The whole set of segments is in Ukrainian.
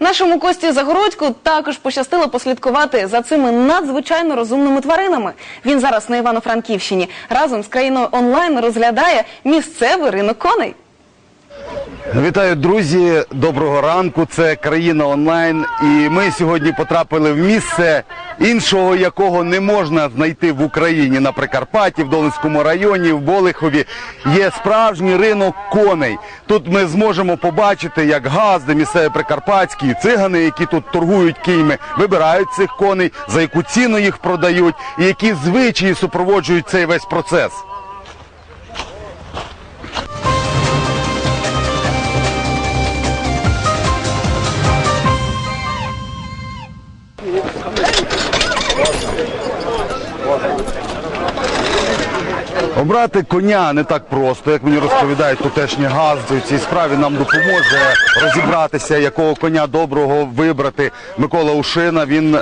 Нашому Кості Загородьку також пощастило послідкувати за цими надзвичайно розумними тваринами. Він зараз на Івано-Франківщині разом з країною онлайн розглядає місцевий ринок коней. Вітаю, друзі! Доброго ранку. Це країна онлайн. І ми сьогодні потрапили в місце, іншого якого не можна знайти в Україні на Прикарпатті, в Долинському районі, в Болихові. Є справжній ринок коней. Тут ми зможемо побачити, як газди, місцеві прикарпатські, цигани, які тут торгують кіньми, вибирають цих коней, за яку ціну їх продають, і які звичаї супроводжують цей весь процес. Обрати коня не так просто, як мені розповідають тутешні газди. В цій справі нам допоможе розібратися, якого коня доброго вибрати. Микола Ушина. Він е,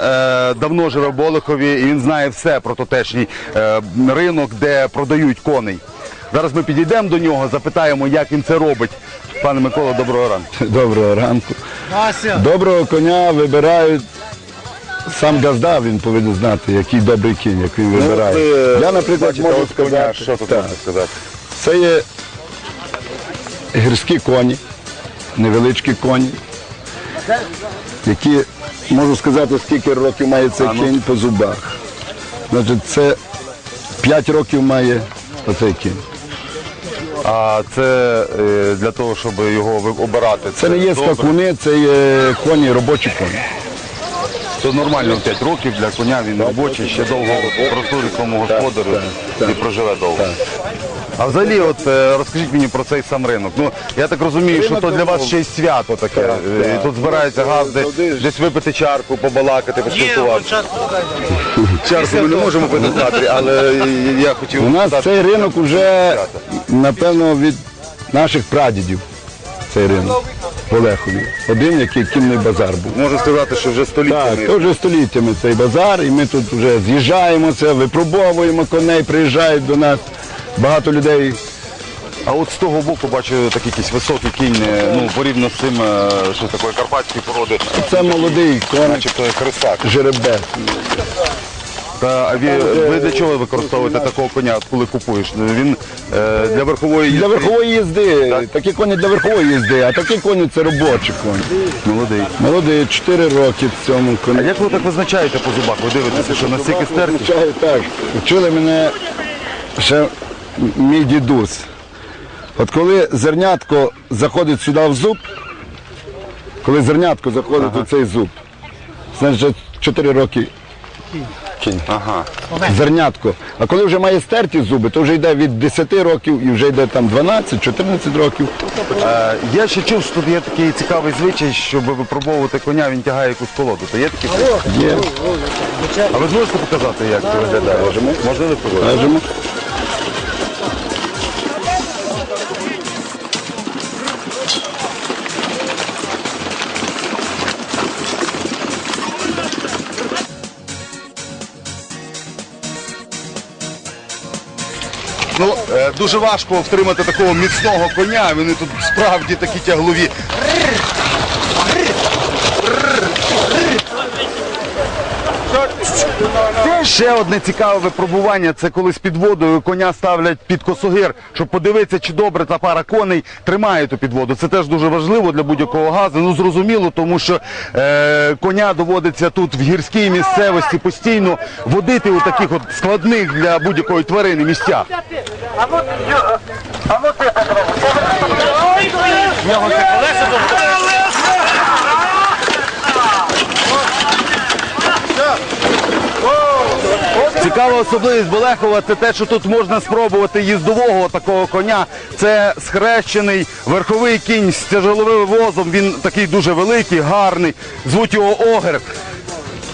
давно живе в Болихові і він знає все про тутешній е, ринок, де продають коней. Зараз ми підійдемо до нього, запитаємо, як він це робить. Пане Микола, доброго ранку. Доброго ранку. Доброго коня вибирають. Сам газда він повинен знати, який добрий кінь, як він вибирає. ви Я, наприклад, бачите можу сказати, що тут так, можна сказати? це є гірські коні, невеличкі коні, які, можу сказати, скільки років має цей ну. кінь по зубах. Значить, це 5 років має оцей кінь. А це е, для того, щоб його ви- обирати. Це не є добре. скакуни, це є коні, робочі коні. Це нормально в 5 років для коня, він робочий, ще довго прослужить своєму господарю і проживе довго. А взагалі, от е, розкажіть мені про цей сам ринок. Ну я так розумію, що то для вас ще й свято таке. Так, Е, так. і Тут збираються газди, десь випити чарку, побалакати, поспілкуватися. Чарку ми не можемо пити в кадрі, але я хотів У нас сказати- цей ринок вже, напевно, від наших прадідів. Цей ринок в Олехові. Один, який кінний базар був. можу сказати, що вже століттями. Так, то вже століттями цей базар, і ми тут вже з'їжджаємося, випробовуємо коней, приїжджають до нас. Багато людей. А от з того боку бачу такий якийсь високий кінь, е, ну порівняно з цим, е, що такої карпатської породи, Це молодий коник, начебто хрестак. жеребець. Та а ви, ви для чого використовуєте такого коня, коли купуєш? Він е, для верхової Для їзди. верхової їзди. Так. Такі коні для верхової їзди, а такі коні це робочі коні. Молодий. Молодий, 4 роки в цьому А як ви так визначаєте по зубах? Ви дивитеся, що настільки стерті? Звичайно, так. Вчили мене ще мій дідусь. От коли зернятко заходить сюди в зуб, коли зернятко заходить у цей зуб, значить 4 роки кінь. Ага. Зернятко. А коли вже має стерті зуби, то вже йде від 10 років і вже йде там 12-14 років. Е, я ще чув, що тут є такий цікавий звичай, щоб випробовувати коня, він тягає якусь колоду. То є такі? Є. А ви зможете показати, як це виглядає? Можемо. Можна ви Ну, е, дуже важко втримати такого міцного коня, вони тут справді такі тяглові. Ще одне цікаве випробування це коли з під водою коня ставлять під косогир, щоб подивитися, чи добре та пара коней тримає ту підводу. Це теж дуже важливо для будь-якого газу. Ну зрозуміло, тому що е, коня доводиться тут в гірській місцевості постійно водити у таких от складних для будь-якої тварини місцях. А ну Ю- а ну ти попробуй. В нього це колеса Цікава особливість Болехова це те, що тут можна спробувати їздового такого коня. Це схрещений верховий кінь з тяжеловим возом. Він такий дуже великий, гарний. Звуть його Огер.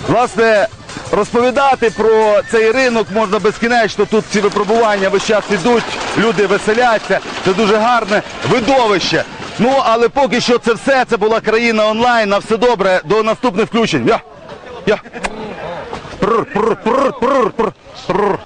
Власне, розповідати про цей ринок можна безкінечно. Тут ці випробування весь час ідуть, люди веселяться. Це дуже гарне видовище. Ну, але поки що це все. Це була країна онлайн. Все добре. До наступних включень. Я. Я. Прр, прр,